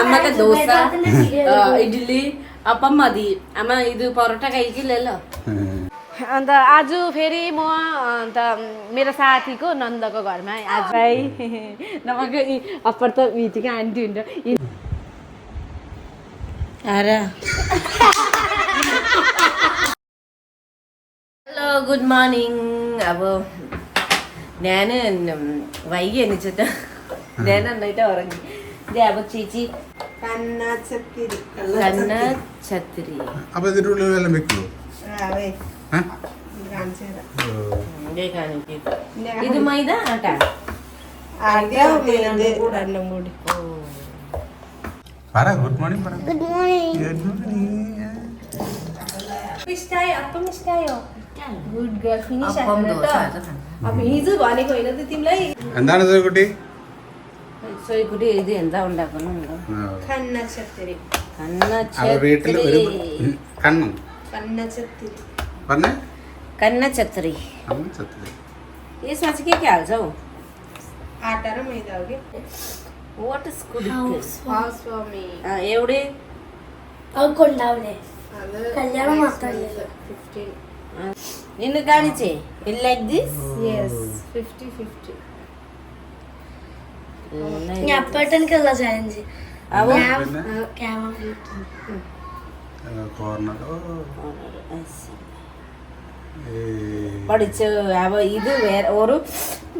അമ്മക്ക് ദോശ ആ, ഇഡ്ഡലി അപ്പം മതി അമ്മ ഇത് പൊറോട്ട കഴിക്കില്ലല്ലോ अन्त आज फेरि म अन्त मेरो साथीको नन्दको घरमा आज भाइ नभएको यी अप्पर त मिटिङ आन्टी हुन्छ आरा ഹലോ ഗുഡ് മോർണിംഗ് അപ്പോൾ ഞാൻ വൈകി എണിച്ചിട്ട് ഞാൻ നന്നായിട്ട് ഉറങ്ങി ഇത് അപ്പോൾ ചേച്ചി കന്നച്ചത്തിരി അപ്പൊ ഇതിന്റെ ഉള്ളിൽ വല്ലതും വെക്കുമോ ഇത് മൈദ ആട്ടാ? പറ ഗുഡ് മോർണിംഗ് പറ. ഗുഡ് മോർണിംഗ് ഇഷ്ടായോ? അപ്പം ഇഷ്ടായോ? ഗുഡ് ഗേൾ ഫിനിഷ് അപ്പം ഇത് വാനിക്കോ ഇന്നത് തിന്നലേ എന്താണ് കുട്ടി? സോയിക്കുട്ടി ഇത് എന്താ ഉണ്ടാക്കുന്നുണ്ടോ കണ്ണച്ചത്തിരി. വീട്ടിൽ ഒരു കണ്ണും. കണ്ണച്ചത്തിരി. പറഞ്ഞേ? കണ്ണച്ചത്തിരി. കണ്ണച്ചത്തിരി. ये समझ के क्या जाओ आटार मैदा okay what is good house स्वामी ആ എവിടെ അവൾക്ക് ഉണ്ടാവില്ലേ കല്യാണം മാത്രമല്ലേ നിന്നെ കാണിച്ചേ? ലൈക്ക് ദിസ് യെസ് 50 50 ഞാൻ ചാലഞ്ച് പഠിച്ചു. അവ ഇത് വേറെ ഒരു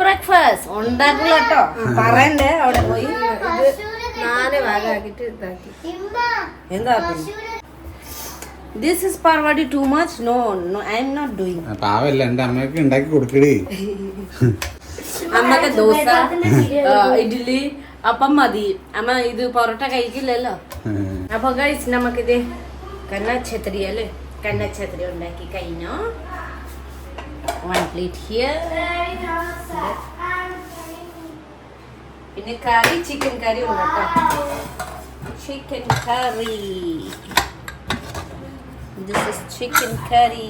ബ്രേക്ക്ഫാസ്റ്റ് ഉണ്ടാക്കില്ല കേട്ടോ. പറയണ്ടേ അവിടെ പോയി. ഇത് നാല് ഭാഗമാക്കിട്ട് ഇതാക്കി. എന്താ this is പാർവാടി too much no no I am not doing പാവല്ല എന്റെ അമ്മയൊക്കെ ഉണ്ടാക്കി കൊടുക്കടി. അമ്മയ്ക്ക് ദോശ ഇഡ്ഡലി അപ്പം മതി. അമ്മ ഇത് പൊറോട്ട കഴിക്കില്ലല്ലോ. അപ്പൊ കഴിച്ച് നമുക്കിത് കന്ന ഛത്രി അല്ലേ? കന്ന ഛത്രി ഉണ്ടാക്കി കഴിഞ്ഞോ. വൺ പ്ലേറ്റ് ഹിയർ പിന്നെ കറി ചിക്കൻ കറി ഉണ്ട് കേട്ടോ. Chicken curry this is chicken curry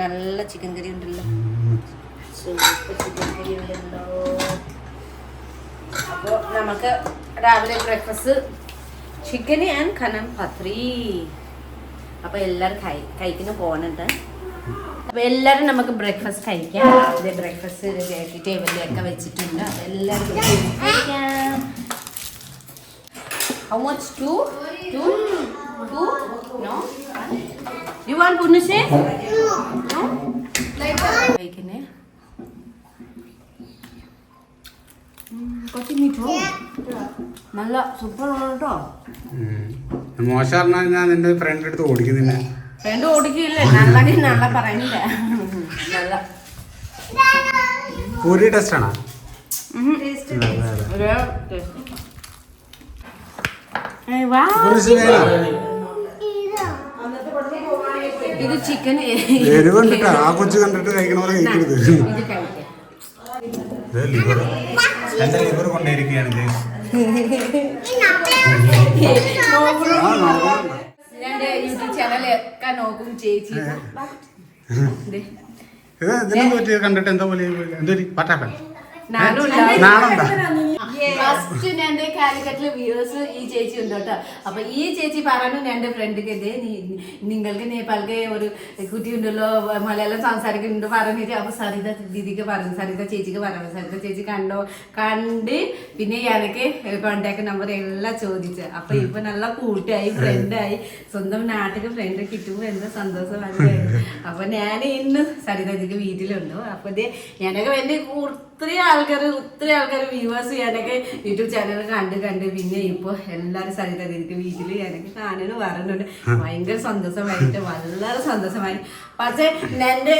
നല്ല ചിക്കൻ കറി ഉണ്ടല്ലോ. സൂപ്പർ ചിക്കൻ കറി ഉണ്ടല്ലോ അപ്പോൾ നമുക്ക് രാവിലെ ബ്രേക്ക്ഫാസ്റ്റ് ചിക്കൻ ആൻഡ് ഖനം പത്രി അപ്പോൾ എല്ലാവരും കഴി കഴിക്കുന്ന പോകുന്നുണ്ട് അപ്പോൾ എല്ലാവരും നമുക്ക് ബ്രേക്ക്ഫാസ്റ്റ് കഴിക്കാം. ഇത് ബ്രേക്ക്ഫാസ്റ്റ് റെഡിയാക്കി ടേബിളിലൊക്കെ വെച്ചിട്ടുണ്ട്. അപ്പോൾ എല്ലാവരും കഴിക്കാം. How much two two two no want want No. No കഴിക്കുന്നേ? കുറച്ച് നല്ല സൂപ്പർ ആണ് കേട്ടോ മോശം പറഞ്ഞാൽ ഞാൻ നിന്റെ ഫ്രണ്ട് അടുത്ത് ഓടിക്കുന്നില്ല. ഫ്രണ്ട് ഓടിക്കില്ലേ? നല്ലടി നല്ല. പറയുന്നില്ല നല്ല പൂരി ടേസ്റ്റ് ആണോ. ഇത് ചിക്കൻ എരിവ് കണ്ടിട്ടാ ആ കൊച്ചു കണ്ടിട്ട് കഴിക്കണ പോലെ കഴിക്കരുത്. എന്റെ ലിവർ. ഞാൻ യൂട്യൂബ് ചാനലൊക്കെ നോക്കും ചേച്ചി. ഇത് പറ്റി കണ്ടിട്ട് എന്താ പോലെ എന്തോ പട്ടാപ്പൻ. നാണുണ്ടോ? ഫസ്റ്റ് എന്റെ കാലിക്കറ്റിലെ വ്യൂവേഴ്സ് ഈ ചേച്ചി ഉണ്ട് കേട്ടോ. അപ്പൊ ഈ ചേച്ചി പറഞ്ഞു എന്റെ ഫ്രണ്ടിക്ക് നീ- നിങ്ങൾക്ക് നേപ്പാൾക്ക് ഒരു കുട്ടി ഉണ്ടല്ലോ മലയാളം സംസാരിക്കുന്നുണ്ട് പറഞ്ഞിട്ട് അപ്പൊ സരിത ദീദിക്ക് പറഞ്ഞു സരിത ചേച്ചിക്ക് പറഞ്ഞു സരിത ചേച്ചി കണ്ടോ? കണ്ട് പിന്നെ എനിക്ക് കോണ്ടാക്ട് നമ്പർ എല്ലാം ചോദിച്ചു. അപ്പൊ ഇപ്പൊ നല്ല കൂട്ടായി ഫ്രണ്ടായി സ്വന്തം നാട്ടിൽ ഫ്രണ്ട് കിട്ടുമ്പോ എന്താ സന്തോഷമാണ് അപ്പൊ ഞാൻ ഇന്ന് സരിത ചേച്ചിക്ക് വീട്ടിലുണ്ട്. അപ്പൊ ഞാനൊക്കെ വേണ്ടി ഒത്തിരി ആൾക്കാർ ഒത്തിരി ആൾക്കാർ വ്യൂവേഴ്സ് ഞാനൊക്കെ യൂട്യൂബ് ചാനൽ കണ്ട് കണ്ട് പിന്നെ ഇപ്പൊ എല്ലാരും സരിത എനിക്ക് വീട്ടിൽ എനിക്ക് കാണാനും പറഞ്ഞുണ്ട് ഭയങ്കര സന്തോഷമായിട്ട് വളരെ സന്തോഷമായി. പക്ഷെ എന്റെ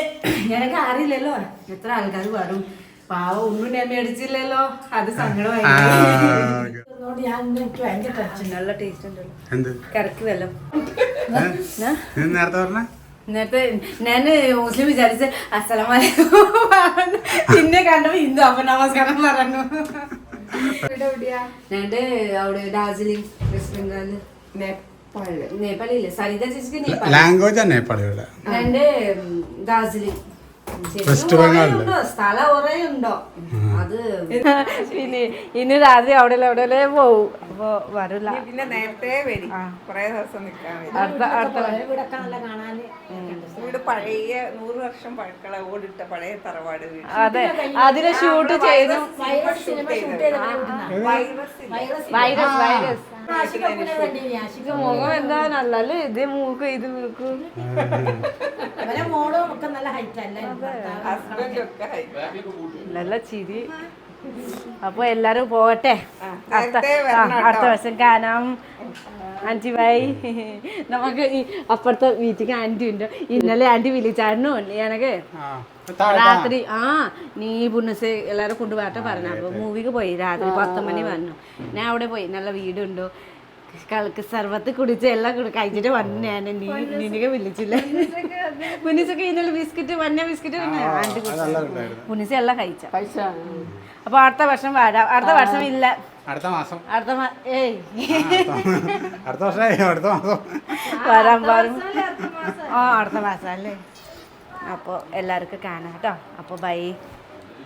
എനിക്ക് അറിയില്ലല്ലോ. എത്ര ആൾക്കാർ വരും? പാവ ഒന്നും ഞാൻ മേടിച്ചില്ലല്ലോ അത് സങ്കടമായി. നല്ല ടേസ്റ്റ് ഉണ്ടല്ലോ കറക്കി? നേരത്തെ പറഞ്ഞ? നേരത്തെ ഞാൻ മുസ്ലിം വിചാരിച്ച് അസ്സലാമലൈക്കും. പിന്നെ കണ്ടപ്പോ ഹിന്ദു അപ്പൊ നമസ്കാരം പറഞ്ഞു. ഞാന്റെ അവിടെ ഡാർജിലിംഗ് വെസ്റ്റ് ബംഗാൾ നേപ്പാളിൽ. നേപ്പാളില്ലേ സരിത ചേച്ചിക്ക് നേപ്പാൾ ലാംഗ്വേജ് ആണ് നേപ്പാളിയുടെ ഞാന്റെ ഡാർജിലിംഗ്. വെസ്റ്റ് ബംഗാളിൽ. സ്ഥലം കുറേ ഉണ്ടോ അത് ഇനി ഇനി രാത്രി അവിടെ എവിടെ പോവും. അപ്പൊ വരില്ല പിന്നെ നേരത്തെ വരും. കുറേ ദിവസം നിൽക്കാൻ വരും. അടുത്ത അടുത്ത വീട് പഴയ നൂറ് വർഷം പഴക്കള ഓടിട്ട പഴയ തറവാട് വീട്. അതെ അതിന് ഷൂട്ട് ചെയ്തു. വൈറസ് വൈറസ് മുഖം എന്താ നല്ലല്ലേ ഇത് മൂക്ക് ഇത് മൂക്ക്. നല്ല ചിരി. അപ്പൊ എല്ലാരും പോകട്ടെ അടുത്ത വർഷം കാണാം. Aunty bye. നമുക്ക് ഈ അപ്പുറത്തെ വീട്ടിക്ക് ആന്റി ഉണ്ട്. ഇന്നലെ ആന്റി വിളിച്ചായിരുന്നു. എനക്ക് ആ, രാത്രി ആ നീ പുണ്ണസ് എല്ലാരും കൊണ്ടുപോകട്ടെ പറഞ്ഞു. അപ്പൊ മൂവിക്ക് പോയി. രാത്രി പത്ത് മണി പറഞ്ഞു ഞാൻ അവിടെ പോയി. നല്ല വീടുണ്ടോ? കളക്ക് സർവത്ത് കുടിച്ച് എല്ലാം കൂടി കഴിച്ചിട്ട് വന്നു ഞാൻ. നീ നിനക്ക് വിളിച്ചില്ല? പുനിസൊക്കെ ഇന്നലെ ബിസ്ക്കറ്റ് മഞ്ഞ ബിസ്ക്കറ്റ് ആന്റി നല്ലതുണ്ടായിരുന്നു. പുനിസ എല്ലാം കഴിച്ച? അപ്പൊ അടുത്ത വർഷം വരാം. അടുത്ത വർഷം ഇല്ല. അടുത്ത മാസം. അടുത്ത മാസം ഏയ്. അടുത്ത വർഷമായി അടുത്ത മാസം വരാൻ പാടും. ആ അടുത്ത മാസം അല്ലേ? അപ്പോൾ എല്ലാവർക്കും കാണാം കേട്ടോ. അപ്പോൾ ബൈ.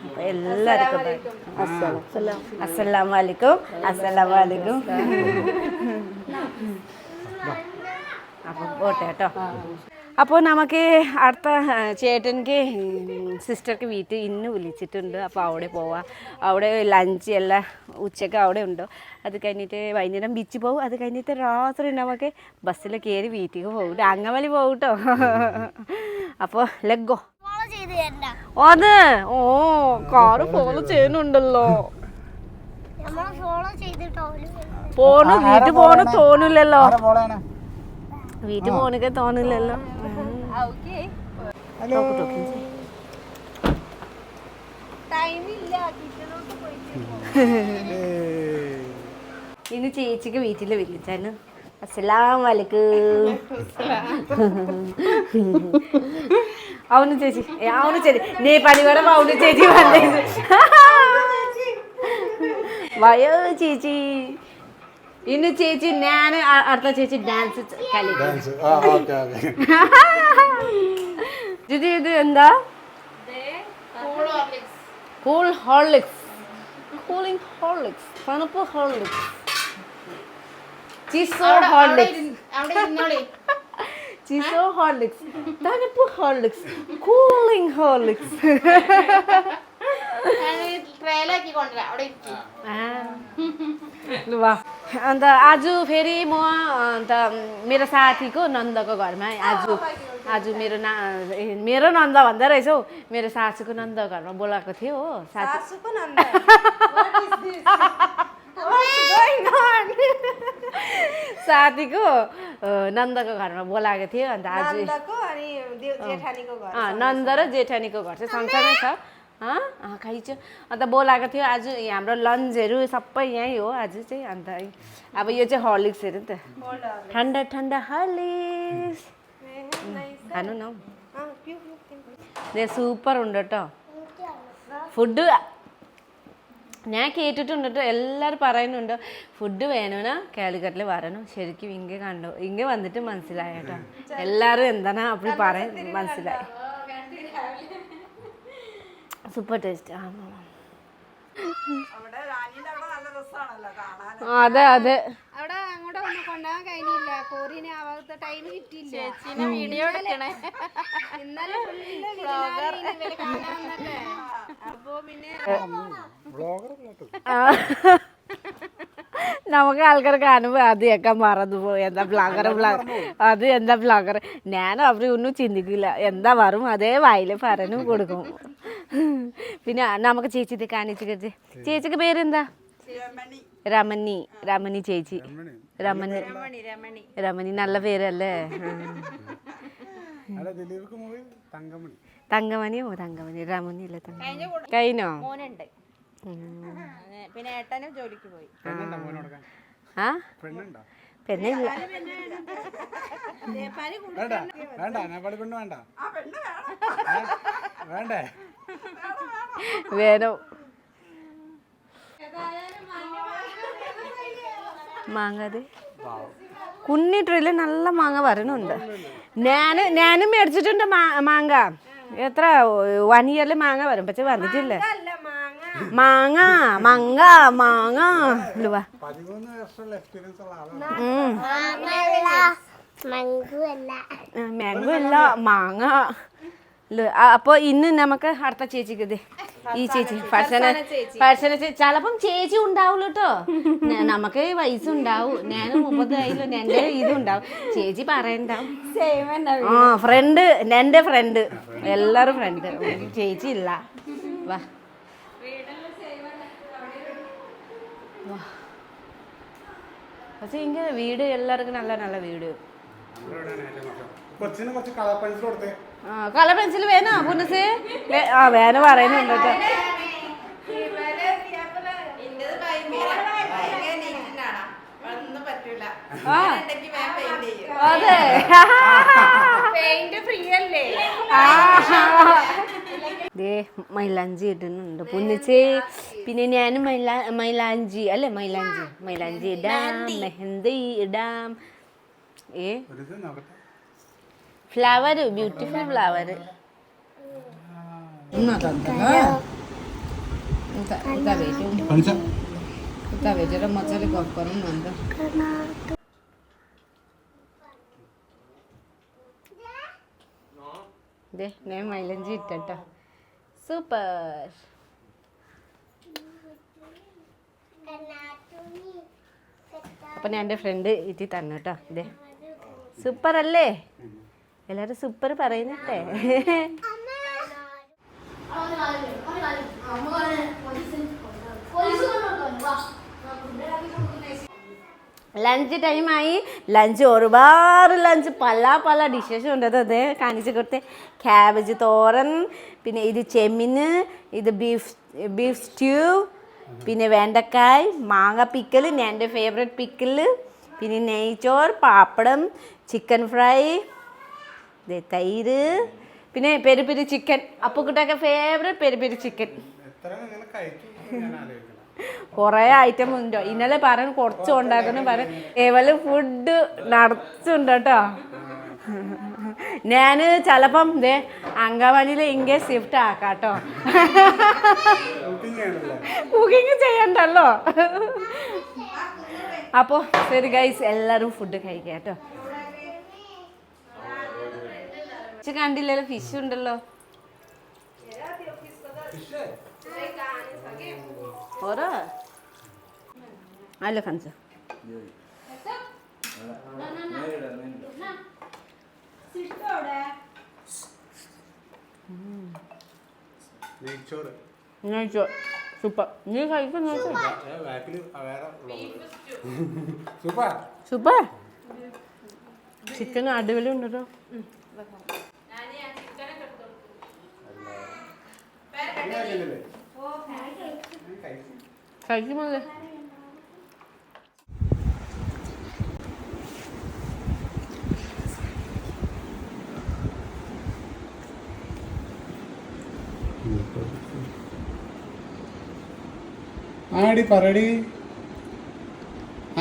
അപ്പോൾ എല്ലാവർക്കും ബൈ. അസ്സലാം വലൈക്കും അസ്സലാം വലൈക്കും അപ്പോൾ പോട്ടെ കേട്ടോ. അപ്പോൾ നമുക്ക് അടുത്ത ചേട്ടന്റെ ചേട്ടനിക്ക് സിസ്റ്റർക്ക് വീട്ടിൽ ഇന്ന് വിളിച്ചിട്ടുണ്ട്. അപ്പോൾ അവിടെ പോവാം. അവിടെ ലഞ്ച് എല്ലാം ഉച്ചയ്ക്ക് അവിടെ ഉണ്ടോ? അത് കഴിഞ്ഞിട്ട് വൈകുന്നേരം ബീച്ചിൽ പോകും അത് കഴിഞ്ഞിട്ട് രാത്രി നമുക്ക് ബസ്സിൽ കയറി വീട്ടിലേക്ക് പോകും അങ്ങവലി പോകും കേട്ടോ അപ്പോൾ ലഗോ ഫോളോ ചെയ്ത് തരണ്ട. അത്? ഓ കാറ് ഫോളോ ചെയ്യുന്നുണ്ടല്ലോ. പോണു വീട്ടിൽ പോണു തോന്നില്ലല്ലോ. വീട്ടിൽ പോണൊക്കെ തോന്നില്ലല്ലോ ഹലോ ഇനി ചേച്ചിക്ക് വീട്ടിൽ വിളിച്ചാണ് അസ്സലാം വലൈക്കും అవును చేసి ఏ, అవును చేసి నేపాలి కూడా అవును చేసి వాళ్ళేది వయో ചേച്ചി ഇന്ന് ചേച്ചി ഞാൻ അടുത്ത ചേച്ചി ഡാൻസ് കളിക്കും ഡാൻസ് ആ ഓക്കെ ഓക്കെ. ഇത് ഇത് എന്താ? കൂൾ ഹോർലിക്സ് കൂളിംഗ് ഹോർലിക്സ് തണുപ്പ് ഹോർലിക്സ് ചിസോ ഹോർലിക്സ് ചിസോ ഹോർലിക്സ് തണുപ്പ് ഹോർലിക്സ് കൂളിംഗ് ഹോർലിക്സ് ട്രയലാക്കി अन्त आज फेरि म अन्त मेरो साथीको नन्दको घरमा आज आज मेरो ना मेरो नन्द भन्दै रहेछ। हौ मेरो सासूको नन्द घरमा बोलाएको थियो हो साथीको नन्द? साथीको नन्दको घरमा बोलाएको थियो अन्त आज। नन्द र जेठानीको घर चाहिँ सँगसँगै छ। अँ अँ, खाइन्छ अन्त बोलाएको थियो आज यहाँ हाम्रो लन्चहरू सबै यहीँ हो आज चाहिँ अन्त अब यो चाहिँ हर्लिक्सहरू नि त ठन्डा ठन्डा हर्लिक्स खानु न ഇത് സൂപ്പർ ഉണ്ട് കേട്ടോ ഫുഡ് ഞാൻ കേട്ടിട്ടുണ്ട് കേട്ടോ എല്ലാവരും പറയുന്നുണ്ട് ഫുഡ് വേണമെന്ന് കാലിക്കറ്റിൽ വരണം ശരിക്കും ഇങ്ങ കണ്ടു ഇങ്ങ വന്നിട്ട് മനസ്സിലായ കേട്ടോ എല്ലാവരും എന്താണ് അപ്പടി പറയാൻ മനസ്സിലായി Super taste. ആ അതെ അതെ. അവിടെ അങ്ങോട്ട് ഒന്നും കൊണ്ടുപോകാൻ കഴിഞ്ഞില്ല. കോറിനെ ആവാത്ത ടൈം കിട്ടിയില്ല. ചേച്ചിനെ വീഡിയോ എടുക്കണേ. ഇന്നലെ അപ്പൊ പിന്നെ ആ. നമുക്ക് ആൾക്കാർ കാണുമ്പോൾ അത് കേൾക്കാൻ മറന്നു പോയി എന്താ ബ്ലാഗർ ബ്ലാഗർ അത് എന്താ ബ്ലാഗർ ഞാൻ അവർ ഒന്നും ചിന്തിക്കില്ല. എന്താ വരും അതേ വായിൽ പറഞ്ഞു കൊടുക്കും. പിന്നെ നമുക്ക് ചേച്ചി ഇത് കാണിച്ച് ചേച്ചി ചേച്ചിക്ക് പേരെന്താ? രമണി. രമണി. ചേച്ചി. രമണി. രമണി. നല്ല പേരല്ലേ? തങ്കമണി. തങ്കമണിയോ? തങ്കമണി. രമണി അല്ലേ തങ്കമണി? കഴിഞ്ഞോ? മോനുണ്ട്. പിന്നെ ഏട്ടനും ജോലിക്ക് പോയി. ആ? പെണ്ണില്ല. വേണ്ട നേപ്പാളി പെണ്ണ് വേണ്ട. വേണം. കുഞ്ഞി നല്ല മാങ്ങ വരണുണ്ട് ഞാൻ ഞാനും മേടിച്ചിട്ടുണ്ട് മാങ്ങ. എത്ര വൺ ഇയറിൽ മാങ്ങ വരും. പക്ഷെ വന്നിട്ടില്ലേ. മാങ്ങ മാങ്ങ മങ്ങ. മാങ്ങ ഇല്ല വാ. പതിമൂന്ന് വർഷമുള്ള എക്സ്പീരിയൻസ് ഉള്ള ആളാണ് ഉം. മങ്കു അല്ല മാങ്ങ അപ്പൊ ഇന്ന് നമുക്ക് അടുത്ത ചേച്ചിക്ക് ഇത് ഈ ചേച്ചി ഫർസന ഫർസന ചേച്ചി. ചിലപ്പം ചേച്ചി ഉണ്ടാവുള്ളൂ കേട്ടോ നമുക്ക് വയസ്സുണ്ടാവും ഞാൻ ആയില്ലോ എന്റെ ഇതുണ്ടാവും ചേച്ചി പറയണ്ടാവും ആ ഫ്രണ്ട് എന്റെ ഫ്രണ്ട് എല്ലാരും ഫ്രണ്ട് ചേച്ചി ഇല്ല. വാ. പക്ഷെ ഇങ്ങനെ വീട് എല്ലാവർക്കും നല്ല നല്ല വീട്. കൊച്ചിന് കുറച്ച് കളർ പെൻസിൽ കൊടുത്തേ. ആ കളർ പെൻസിൽ വേണോ പുനസ് ആ വേന പറയുന്നുണ്ട് കേട്ടോ. ആ. അതെ. പെയിന്റ് ഫ്രീ അല്ലേ? ദേ മൈലാഞ്ചി ഇടുന്നുണ്ട്. പൊന്നിച്ച് പിന്നെ ഞാൻ മൈലാ മൈലാഞ്ചി അല്ലേ? മൈലാഞ്ചി മൈലാഞ്ചി ഇടാം മെഹന്തി ഇടാം. ഏ? ഫ്ലവർ ബ്യൂട്ടിഫുൾ ഫ്ലവർ കാണിച്ച. മച്ചാൽ കൊറക്കൊന്നുണ്ട് ദേ ഞാൻ മൈലഞ്ചി ഇട്ടോ സൂപ്പർ അപ്പൊ ഞാൻ എന്റെ ഫ്രണ്ട് ഇറ്റി തന്നെ കേട്ടോ ഇതേ സൂപ്പർ അല്ലേ എല്ലാരും സൂപ്പർ പറയുന്നിട്ടേ ലഞ്ച് ടൈമായി ലഞ്ച് ഒരുപാട് ലഞ്ച് പല പല ഡിഷസ് ഉണ്ട് അത് കാണിച്ചു കൊടുത്തേ. ക്യാബേജ് തോരൻ പിന്നെ ഇത് ചെമ്മീന് ഇത് ബീഫ് ബീഫ് സ്റ്റ്യൂ പിന്നെ വെണ്ടക്കായ് മാങ്ങ പിക്കൽ എന്റെ ഫേവറേറ്റ് പിക്കൽ പിന്നെ നെയ്ച്ചോർ പാപ്പടം ചിക്കൻ ഫ്രൈ തൈര് പിന്നെ peri peri peri chicken അപ്പുക്കുട്ടൊക്കെ favourite peri peri peri chicken കുറേ ഐറ്റം ഉണ്ടോ? ഇന്നലെ പറഞ്ഞു കുറച്ച് ഉണ്ടാക്കുന്നു പറഞ്ഞു കേവൽ ഫുഡ് നടത്തുണ്ട് കേട്ടോ. ഞാൻ ചിലപ്പം ദേ അങ്കവാലിയിൽ ഇങ്ങനെ ഷിഫ്റ്റ് ആക്കാം കേട്ടോ കുക്കിംഗ് ചെയ്യണ്ടല്ലോ. അപ്പോൾ ശരി ഗൈസ് എല്ലാവരും ഫുഡ് കഴിക്കാം കേട്ടോ. കണ്ടില്ലല്ലോ ഫിഷ് ഉണ്ടല്ലോ. ഓരോ അല്ല കഞ്ച. സൂപ്പർ. നീ കഴിക്കുന്നു സൂപ്പർ. ചിക്കൻ അടിപൊളി ഉണ്ടോ കേട്ടോ കഴിക്കുമ്പോൾ ആടി പറടി.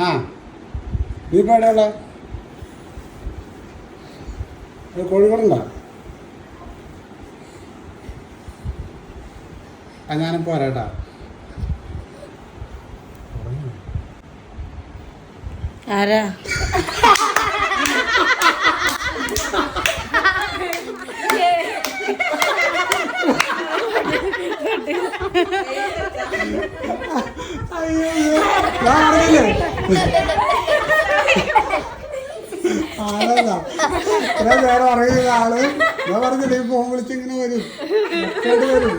ആ നീ ഇപ്പൊ എവിടെയുള്ള കോഴിക്കോടുണ്ടോ? ആ ഞാനിപ്പോ വരാട്ടാ. ആരാ? ഞാൻ നേരം അറിയുന്ന ആൾ. ഞാൻ പറഞ്ഞില്ലേ ഫോൺ വിളിച്ചിങ്ങനെ വരും. വരും.